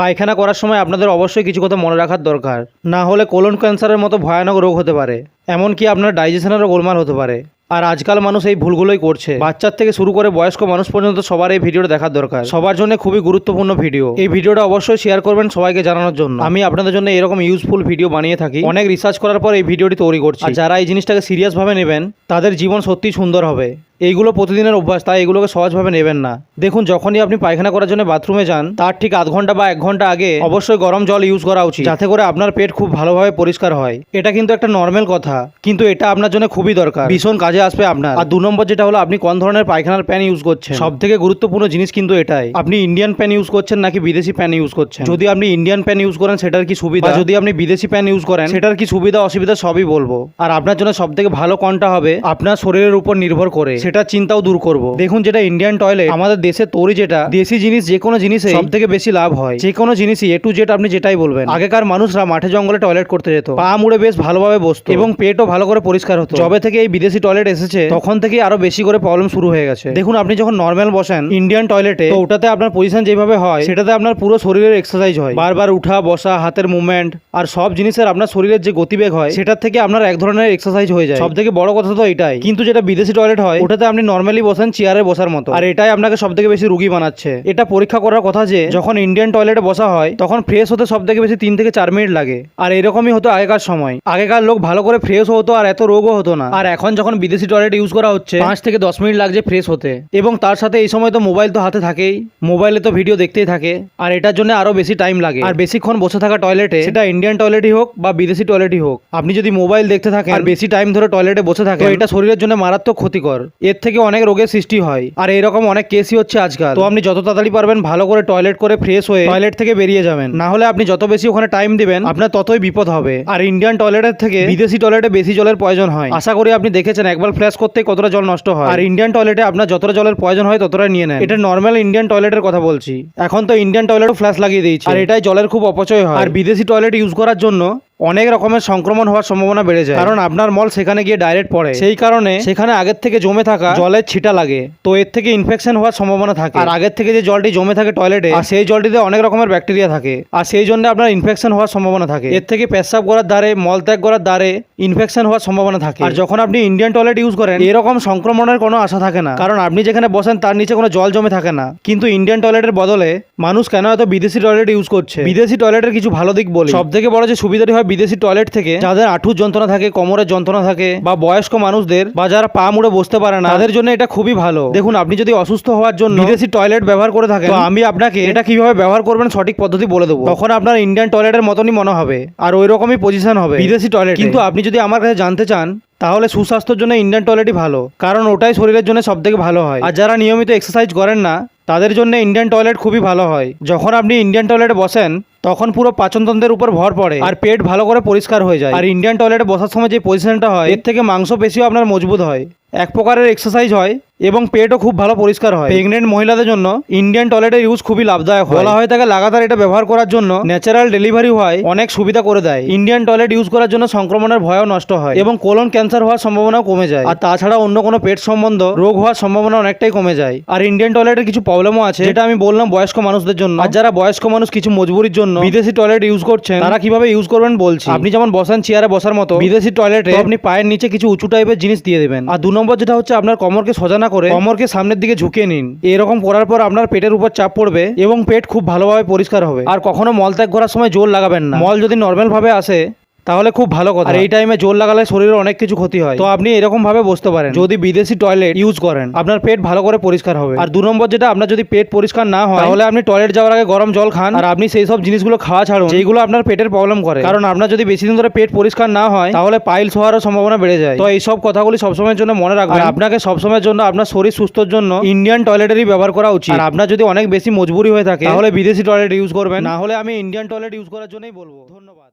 পায়খানা করার সময় আপনাদের অবশ্যই কিছু কথা মনে রাখার দরকার। না হলে কোলন ক্যান্সারের মতো ভয়ানক রোগ হতে পারে। এমনকি আপনার ডাইজেশনেরও গোলমাল হতে পারে। আর আজকাল মানুষ এই ভুলগুলোই করছে। বাচ্চার থেকে শুরু করে বয়স্ক মানুষ পর্যন্ত সবার এই ভিডিওটা দেখার দরকার। সবার জন্য খুবই গুরুত্বপূর্ণ ভিডিও। এই ভিডিওটা অবশ্যই শেয়ার করবেন সবাইকে জানানোর জন্য। আমি আপনাদের জন্য এরকম ইউজফুল ভিডিও বানিয়ে থাকি। অনেক রিসার্চ করার পর এই ভিডিওটি তৈরি করছি। যারা এই জিনিসটাকে সিরিয়াসভাবে নেবেন, তাদের জীবন সত্যিই সুন্দর হবে। এইগুলো প্রতিদিনের অভ্যাস, তাই এগুলোকে সহজভাবে নেবেন না। দেখুন, যখনই আপনি পায়খানা করার জন্য বাথরুমে যান, তার ঠিক আধ ঘণ্টা বা এক ঘণ্টা আগে অবশ্যই গরম জল ইউজ করা উচিত, যাতে করে আপনার পেট খুব ভালোভাবে পরিষ্কার হয়। এটা কিন্তু একটা নর্মাল কথা, কিন্তু এটা আপনার জন্য খুবই দরকার। ভীষণ কাজে আসবে আপনার। আর দু নম্বর যেটা হলো, আপনি কোন ধরনের পায়খানার প্যান ইউজ করছেন? সব থেকে গুরুত্বপূর্ণ জিনিস কিন্তু এটাই। আপনি ইন্ডিয়ান প্যান ইউজ করছেন নাকি বিদেশি প্যান ইউজ করছেন? যদি আপনি ইন্ডিয়ান প্যান ইউজ করেন, সেটার কি সুবিধা? যদি আপনি বিদেশি প্যান ইউজ করেন, সেটার কি সুবিধা, অসুবিধা সবই বলব। আর আপনার জন্য সব থেকে ভালো কোনটা হবে? আপনার শরীরের উপর নির্ভর করে। সেটা চিন্তাও দূর করব। দেখুন যেটা ইন্ডিয়ান টয়লেট আমাদের দেশের তৈরি যেটা দেশি জিনিস যে কোনো জিনিসে সব থেকে বেশি লাভ হয়। যে কোনো জিনিসই এ টু জেড আপনি যেটাই বলবেন। আগেকার মানুষরা মাঠে জঙ্গলে টয়লেট করতে যেত। পা মুড়ে বেশ ভালোভাবে বসতো। এবং পেটও ভালো করে পরিষ্কার হতো। যবে থেকে এই বিদেশি টয়লেট এসেছে তখন থেকে আরও বেশি করে প্রবলেম শুরু হয়ে গেছে। দেখুন আপনি যখন নর্মাল বসেন ইন্ডিয়ান টয়লেটে তো ওটাতে আপনার পজিশন যেভাবে হয় সেটাতে আপনার পুরো শরীরের এক্সারসাইজ হয়। বারবার উঠা বসা হাতের মুভমেন্ট আর সব জিনিসের আপনার শরীরের যে গতিবেগ হয় সেটার থেকে আপনার এক ধরনের এক্সারসাইজ হয়ে যায়। সব থেকে বড় কথা তো এটাই। কিন্তু যেটা বিদেশি টয়লেট হয় ওটাতে আপনি নর্মালি বসেন চেয়ারে বসার মতো। আর এটাই আপনাকে সব থেকে বেশি রুগী বানাচ্ছে। এটা পরীক্ষা করার কথা যে, যখন ইন্ডিয়ান টয়লেটে বসা হয়, তখন ফ্রেশ হতে সব থেকে বেশি তিন থেকে চার মিনিট লাগে। আর এরকমই হতো আগেকার সময়। আগেকার লোক ভালো করে ফ্রেশ হতো আর এত রোগও হতো না। আর এখন যখন বিদেশি টয়লেট ইউজ করা হচ্ছে, পাঁচ থেকে দশ মিনিট লাগছে ফ্রেশ হতে। এবং তার সাথে এই সময় তো মোবাইল তো হাতে থাকেই। মোবাইলে তো ভিডিও দেখতেই থাকে। আর এটার জন্য আরও বেশি টাইম লাগে। আর বেশিক্ষণ বসে থাকা টয়লেটে সেটা ইন্ডিয়ান টয়লেটই হোক বা বিদেশি টয়লেটই হোক, আপনি যদি মোবাইল দেখতে থাকেন, আর বেশি টাইম ধরে টয়লেটে বসে থাকেন এটা শরীরের জন্য মারাত্মক ক্ষতিকর। এর থেকে অনেক রোগের সৃষ্টি হয়। আর এরকম অনেক কেসই হচ্ছে আজকাল। তো আপনি যত তাড়াতাড়ি পারবেন, ভালো করে টয়লেট করে ফ্রেশ হয়ে টয়লেট থেকে বেরিয়ে যাবেন। না হলে আপনি যত বেশি ওখানে টাইম দিবেন, আপনার ততই বিপদ হবে। আর ইন্ডিয়ান টয়লেটের থেকে বিদেশি টয়লেটে বেশি জলের প্রয়োজন হয়। আশা করি আপনি দেখেছেন, একবার ফ্ল্যাশ করতে কতটা জল নষ্ট হয়। আর ইন্ডিয়ান টয়লেটে আপনার যতটা জলের প্রয়োজন হয় ততটা নিয়ে নেন। এটা নর্মাল ইন্ডিয়ান টয়লেটের কথা বলছি। এখন তো ইন্ডিয়ান টয়লেটও ফ্ল্যাশ লাগিয়ে দিয়েছে। আর এটাই জলের খুব অপচয় হয়। আর বিদেশি টয়লেট ইউজ করার জন্য অনেক রকমের সংক্রমণ হওয়ার সম্ভাবনা বেড়ে যায়। কারণ আপনার মল সেখানে গিয়ে ডাইরেক্ট পড়ে। সেই কারণে সেখানে আগের থেকে জমে থাকা জলের ছিটা লাগে। তো এর থেকে ইনফেকশন হওয়ার সম্ভাবনা থাকে। আর আগের থেকে যে জলটি জমে থাকে টয়লেটে আর সেই জলটিতে অনেক রকমের ব্যাকটেরিয়া থাকে। আর সেই জন্য আপনার ইনফেকশন হওয়ার সম্ভাবনা থাকে। এর থেকে পেশাব করার দ্বারে মল ত্যাগ করার দ্বারে ইনফেকশন হওয়ার সম্ভাবনা থাকে। আর যখন আপনি ইন্ডিয়ান টয়লেট ইউজ করেন এরকম সংক্রমণের কোনো আশা থাকে না। কারণ আপনি যেখানে বসেন তার নিচে কোনো জল জমে থাকে না। কিন্তু ইন্ডিয়ান টয়লেটের বদলে মানুষ কেন এত বিদেশি টয়লেট ইউজ করছে? বিদেশি টয়লেটের কিছু ভালো দিক বলি। সব থেকে বড় যে সুবিধাটি হয় বিদেশি টয়লেট থেকে যাদের আঁঠুর যন্ত্রণা থাকে কোমরের যন্ত্রণা থাকে বা বয়স্ক মানুষদের বা যারা পা মুড়ে বসতে পারে না তাদের জন্য এটা খুবই ভালো। দেখুন আপনি যদি অসুস্থ হওয়ার জন্য বিদেশি টয়লেট ব্যবহার করে থাকেন তো আমি আপনাকে এটা কীভাবে ব্যবহার করবেন সঠিক পদ্ধতি বলে দেবো। তখন আপনার ইন্ডিয়ান টয়লেটের মতনই মনে হবে আর ওই রকমই পজিশন হবে। বিদেশি টয়লেট কিন্তু আপনি যদি আমার কাছে জানতে চান তাহলে সুস্বাস্থ্যের জন্য ইন্ডিয়ান টয়লেটই ভালো কারণ ওটাই শরীরের জন্য সব থেকে ভালো হয়। আর যারা নিয়মিত এক্সারসাইজ করেন না তাদের জন্য ইন্ডিয়ান টয়লেট খুবই ভালো হয়। যখন আপনি ইন্ডিয়ান টয়লেটে বসেন তখন পুরো পাচনতন্ত্রের উপর ভর পড়ে আর পেট ভালো করে পরিষ্কার হয়ে যায়। আর ইন্ডিয়ান টয়লেটে বসার সময় যে পজিশনটা হয়, এর থেকে মাংস পেশিও আপনার মজবুত হয়। এক প্রকারের এক্সারসাইজ হয়। এবং পেটও খুব ভালো পরিষ্কার হয়। প্রেগনেন্ট মহিলাদের জন্য ইন্ডিয়ান টয়লেটের ইউজ খুবই লাভদায়ক বলা হয় তাকে লাগাতার এটা ব্যবহার করার জন্য ন্যাচারাল ডেলিভারি হয় অনেক সুবিধা করে দেয়। ইন্ডিয়ান টয়লেট ইউজ করার জন্য সংক্রমণের ভয়ও নষ্ট হয় এবং কোলন ক্যান্সার হওয়ার সম্ভাবনাও কমে যায়। আর তাছাড়া অন্য কোনো পেট সম্বন্ধ রোগ হওয়ার সম্ভাবনা অনেকটাই কমে যায়। আর ইন্ডিয়ান টয়লেটের কিছু প্রবলেমও আছে, যেটা আমি বললাম বয়স্ক মানুষদের জন্য। আর যারা বয়স্ক মানুষ, কিছু মজবুরির জন্য বিদেশি টয়লেট ইউজ করছেন, তারা কীভাবে ইউজ করবেন বলছি। আপনি যেমন বসেন চেয়ারে বসার মতো, বিদেশি টয়লেটে আপনি পায়ের নিচে কিছু উঁচু টাইপের জিনিস দিয়ে দেবেন। আর দু নম্বর যেটা হচ্ছে, আপনার কমরকে সোজা না করে কমরকে সামনের দিকে ঝুঁকিয়ে নিন। এরকম করার পর আপনার পেটের উপর চাপ পড়বে এবং পেট খুব ভালোভাবে পরিষ্কার হবে। আর কখনো মলত্যাগ করার সময় জোর লাগাবেন না। মল যদি নর্মাল ভাবে আসে তাহলে খুব ভালো কথা। আর এই টাইমে জোর লাগালে শরীরের অনেক কিছু ক্ষতি হয়। তো আপনি এরকম ভাবে বসতে পারেন। যদি বিদেশি টয়লেট ইউজ করেন আপনার পেট ভালো করে পরিষ্কার হবে। আর দু নম্বর যেটা আপনার যদি পেট পরিষ্কার না হয় তাহলে আপনি টয়লেট যাওয়ার আগে গরম জল খান। আর আপনি সেই সব জিনিসগুলো খাওয়া ছাড়ুন যেগুলো আপনার পেটের প্রবলেম করে। কারণ আপনার যদি বেশি দিন ধরে পেট পরিষ্কার না হয় তাহলে পাইলস হওয়ারও সম্ভাবনা বেড়ে যায়। তো এই সব কথাগুলি সবসময়ের জন্য মনে রাখবেন। আপনাকে সবসময়ের জন্য আপনার শরীর সুস্থর জন্য ইন্ডিয়ান টয়লেটেরই ব্যবহার করা উচিত। আর আপনার যদি অনেক বেশি মজবুরি হয়ে থাকে তাহলে বিদেশি টয়লেট ইউজ করবেন। না হলে আমি ইন্ডিয়ান টয়লেট ইউজ করার জন্যই বলব। ধন্যবাদ।